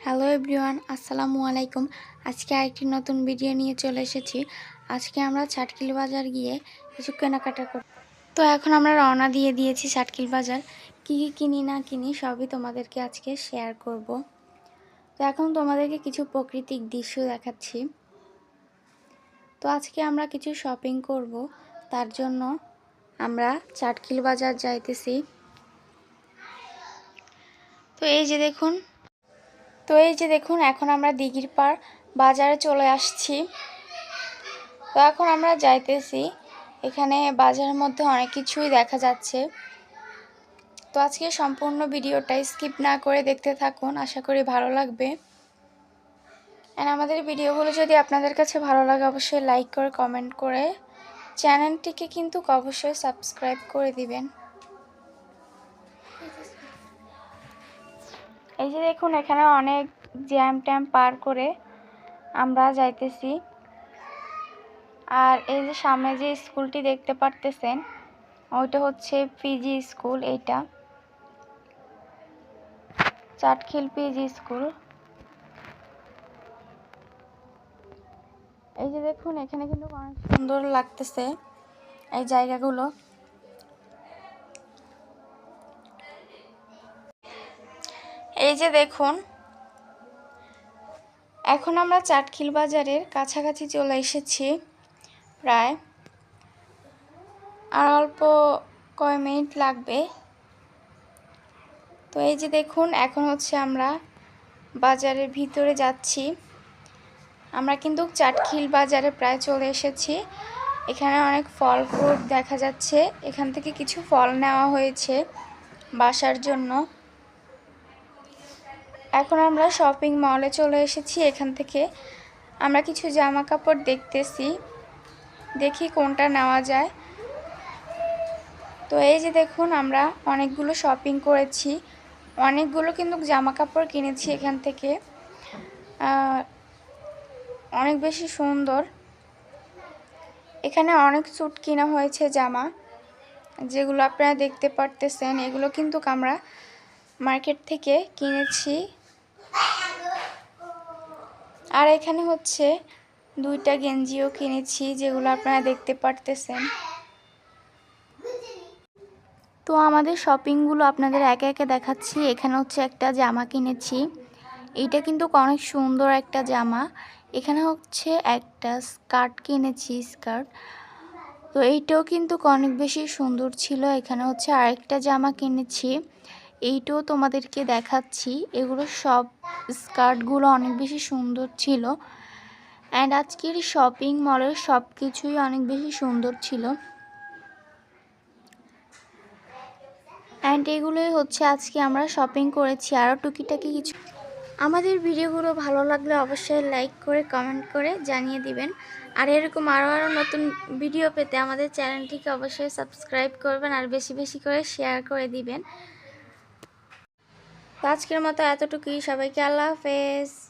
Hello everyone, আসসালামু আলাইকুম। আজকে আরেকটি নতুন ভিডিও নিয়ে চলে এসেছি। আজকে আমরা ছাটকিল বাজার গিয়ে কিছু কেনাকাটা করি তো এখন আমরা রওনা দিয়ে দিয়েছি ছাটকিল বাজার। কী কী কিনি, না কিনি, সবই তোমাদেরকে আজকে শেয়ার করব। তো এখন তোমাদেরকে কিছু প্রাকৃতিক দৃশ্য দেখাচ্ছি। তো আজকে আমরা কিছু শপিং করব। তার জন্য আমরা চাটকিল বাজার যাইতেছি। তো এই যে দেখুন তো এই যে দেখুন, এখন আমরা দিঘির পার বাজারে চলে আসছি। তো এখন আমরা যাইতেছি। এখানে বাজারের মধ্যে অনেক কিছুই দেখা যাচ্ছে। তো আজকে সম্পূর্ণ ভিডিওটা স্কিপ না করে দেখতে থাকুন, আশা করি ভালো লাগবে। অ্যান্ড আমাদের ভিডিওগুলো যদি আপনাদের কাছে ভালো লাগে, অবশ্যই লাইক করে কমেন্ট করে চ্যানেলটিকে কিন্তু অবশ্যই সাবস্ক্রাইব করে দিবেন। এই যে দেখুন, এখানে অনেক জ্যাম ট্যাম পার করে আমরা যাইতেছি। আর এই যে সামনে যে স্কুলটি দেখতে পারতেছেন, ওইটা হচ্ছে পিজি স্কুল এইটা। Chatkhil PG school. এই যে দেখুন, এখানে কিন্তু অনেক সুন্দর লাগতেছে এই জায়গাগুলো। এই যে দেখুন, এখন আমরা চাটখিল বাজারের কাছাকাছি চলে এসেছি প্রায়। আর অল্প কয় মিনিট লাগবে। তো এই যে দেখুন, এখন হচ্ছে আমরা বাজারের ভিতরে যাচ্ছি। আমরা কিন্তু চাটখিল বাজারে প্রায় চলে এসেছি। এখানে অনেক ফল ফ্রুট দেখা যাচ্ছে। এখান থেকে কিছু ফল নেওয়া হয়েছে বাসার জন্য। এখন আমরা শপিং মলে চলে এসেছি। এখান থেকে আমরা কিছু জামা কাপড় দেখতেছি। দেখি কোনটা নেওয়া যায়। তো এই যে দেখুন, আমরা অনেকগুলো শপিং করেছি। অনেকগুলো কিন্তু জামা কাপড় কিনেছি এখান থেকে। অনেক বেশি সুন্দর। এখানে অনেক স্যুট কিনা হয়েছে জামা, যেগুলো আপনারা দেখতে পারতেছেন। এগুলো কিন্তু আমরা মার্কেট থেকে কিনেছি। আর এখানে হচ্ছে দুইটা গেঞ্জিও কিনেছি যেগুলো আপনারা দেখতে পারতেছেন। তো আমাদের শপিংগুলো আপনাদের একে একে দেখাচ্ছি। এখানে হচ্ছে একটা জামা কিনেছি। এইটা কিন্তু অনেক সুন্দর একটা জামা। এখানে হচ্ছে একটা স্কার্ট কিনেছি, স্কার্ট। তো এইটাও কিন্তু অনেক বেশি সুন্দর ছিল। এখানে হচ্ছে আরেকটা জামা কিনেছি। এইটাও তোমাদেরকে দেখাচ্ছি। এগুলো সব স্কার্টগুলো অনেক বেশি সুন্দর ছিল। অ্যান্ড আজকের শপিং মলের সব কিছুই অনেক বেশি সুন্দর ছিল। অ্যান্ড এগুলোই হচ্ছে আজকে আমরা শপিং করেছি। আরও টুকিটাকি কিছু আমাদের ভিডিওগুলো ভালো লাগলে অবশ্যই লাইক করে কমেন্ট করে জানিয়ে দিবেন। আর এরকম আরও আরও নতুন ভিডিও পেতে আমাদের চ্যানেলটিকে অবশ্যই সাবস্ক্রাইব করবেন আর বেশি বেশি করে শেয়ার করে দিবেন। তো আজকের মতো এতটুকুই। সবাইকে আল্লাহ হাফেজ।